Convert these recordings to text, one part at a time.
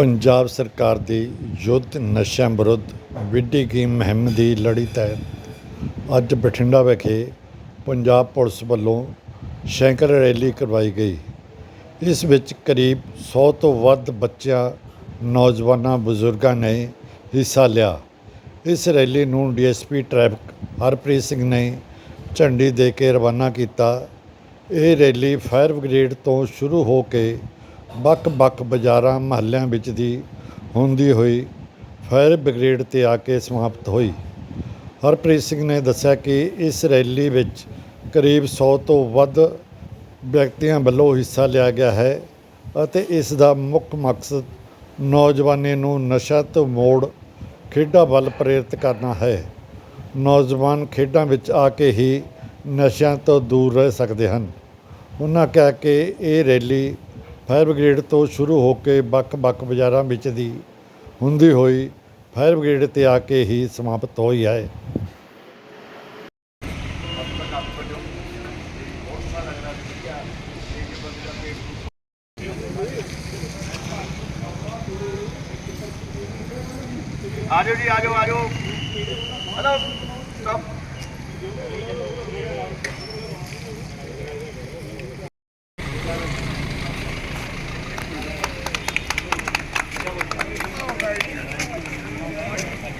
ਪੰਜਾਬ ਸਰਕਾਰ ਦੀ ਯੁੱਧ ਨਸ਼ਿਆਂ ਵਿਰੁੱਧ ਵਿੱਢੀ ਗੇਮ ਮੁਹਿੰਮ ਦੀ ਲੜੀ ਤਹਿਤ ਅੱਜ ਬਠਿੰਡਾ ਵਿਖੇ ਪੰਜਾਬ ਪੁਲਿਸ ਵੱਲੋਂ ਸ਼ੈਂਕਰ ਰੈਲੀ ਕਰਵਾਈ ਗਈ। ਇਸ ਵਿੱਚ ਕਰੀਬ 100 ਤੋਂ ਵੱਧ ਬੱਚਿਆਂ, ਨੌਜਵਾਨਾਂ, ਬਜ਼ੁਰਗਾਂ ਨੇ ਹਿੱਸਾ ਲਿਆ। ਇਸ ਰੈਲੀ ਨੂੰ ਡੀਐਸਪੀ ਟ੍ਰੈਫਿਕ ਹਰਪ੍ਰੀਤ ਸਿੰਘ ਨੇ ਝੰਡੀ ਦੇ ਕੇ ਰਵਾਨਾ ਕੀਤਾ। ਇਹ ਰੈਲੀ ਫਾਇਰ ਬ੍ਰਿਗੇਡ ਤੋਂ ਸ਼ੁਰੂ ਹੋ ਕੇ ਵੱਖ-ਵੱਖ ਬਾਜ਼ਾਰਾਂ, ਮਹੱਲਿਆਂ ਵਿੱਚ ਦੀ ਹੁੰਦੀ ਹੋਈ ਫਾਇਰ ਬ੍ਰਿਗੇਡ ਤੇ ਆ ਕੇ ਸਮਾਪਤ ਹੋਈ। ਹਰਪ੍ਰੀਤ ਸਿੰਘ ਨੇ ਦੱਸਿਆ ਕਿ ਇਸ ਰੈਲੀ ਵਿੱਚ ਕਰੀਬ 100 ਤੋਂ ਵੱਧ ਵਿਅਕਤੀਆਂ ਵੱਲੋਂ ਹਿੱਸਾ ਲਿਆ ਗਿਆ ਹੈ ਅਤੇ ਇਸ ਦਾ ਮੁੱਖ ਮਕਸਦ ਨੌਜਵਾਨੀ ਨੂੰ ਨਸ਼ਾ ਤੋਂ ਮੋੜ, ਖੇਡਾਂ ਵੱਲ ਪ੍ਰੇਰਿਤ ਕਰਨਾ ਹੈ। ਨੌਜਵਾਨ ਖੇਡਾਂ ਵਿੱਚ ਆ ਕੇ ਹੀ ਨਸ਼ਿਆਂ ਤੋਂ ਦੂਰ ਰਹਿ ਸਕਦੇ ਹਨ। ਉਹਨਾਂ ਕਿਹਾ ਕਿ ਇਹ ਰੈਲੀ ਫਾਇਰ ਬ੍ਰਿਗੇਡ ਤੋਂ ਸ਼ੁਰੂ ਹੋ ਕੇ ਵੱਖ-ਵੱਖ ਬਾਜ਼ਾਰਾਂ ਵਿੱਚ ਦੀ ਹੁੰਦੀ ਹੋਈ ਫਾਇਰ ਬ੍ਰਿਗੇਡ ਤੇ ਆ ਕੇ ਹੀ ਸਮਾਪਤ ਹੋਈ ਹੈ। ਆਜੋ ਜੀ ਆਜੋ ਆਜੋ ਹਲੋ, ਸਟਾਪ ਆਪਣਾ ਇਹਦਾ ਲੱਗਿਆ ਨਾ ਆਪਣਾ ਹੈ ਇਹ ਲੱਗਿਆ ਨਾ ਗਾਈਡ ਲੱਗਿਆ ਲੱਗਿਆ ਸਾਰਾ ਹੈਗਾ ਬਾਈਕ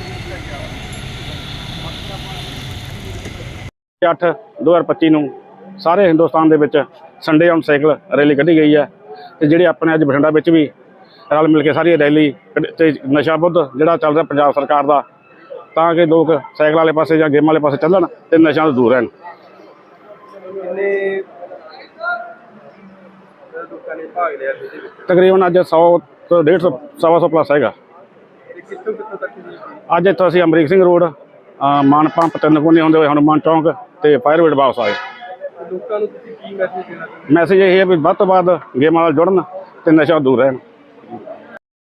ਸਾਡੀ ਮੋਟਰਸਾਈਕਲ ਆ ਧੰਨਵਾਦ ਅੱਠ 2025 ਨੂੰ ਸਾਰੇ ਹਿੰਦੁਸਤਾਨ ਦੇ ਵਿੱਚ ਸੰਡੇ ਔਨ ਸਾਈਕਲ ਰੈਲੀ ਕੱਢੀ ਗਈ ਹੈ ਤੇ ਜਿਹੜੇ ਆਪਣੇ ਅੱਜ ਬਠਿੰਡਾ ਵਿੱਚ ਵੀ ਰਲ ਮਿਲ ਕੇ ਸਾਰੀ ਰੈਲੀ ਤੇ ਨਸ਼ਾ ਵਿਰੁੱਧ ਜਿਹੜਾ ਚੱਲ ਰਿਹਾ ਪੰਜਾਬ ਸਰਕਾਰ ਦਾ ਤਾਂ ਕਿ ਲੋਕ ਸਾਈਕਲ ਵਾਲੇ ਪਾਸੇ ਜਾਂ ਗੇਮ ਵਾਲੇ ਪਾਸੇ ਚੱਲਣ ਤੇ ਨਸ਼ਿਆਂ ਤੋਂ ਦੂਰ ਰਹਿਣ। ਤਕਰੀਬਨ ਅੱਜ 100 ਤੋਂ 150 ਸਵਾ ਸੌ ਪਲੱਸ ਹੈਗਾ। ਅੱਜ ਇੱਥੋਂ ਅਸੀਂ ਅਮਰੀਕ ਸਿੰਘ ਰੋਡ ਅ, ਮਾਨ ਪੰਪ ਤਿੰਨ ਕੋਨੇ ਹੁੰਦੇ ਹੋਏ ਹਨੂੰਮਾਨ ਚੌਂਕ ਤੇ ਫਾਇਰ ਬ੍ਰਿਗੇਡ ਵਾਪਸ ਆਏ। ਲੋਕਾਂ ਨੂੰ ਤੁਸੀਂ ਕੀ ਮੈਸੇਜ ਦੇਣਾ ਮੈਸੇਜ ਇਹ ਹੈ ਵੀ ਵੱਧ ਤੋਂ ਵੱਧ ਗੇਮਾਂ ਨਾਲ ਜੁੜਨ ਤੇ ਨਸ਼ਾ ਦੂਰ ਰਹਿਣ।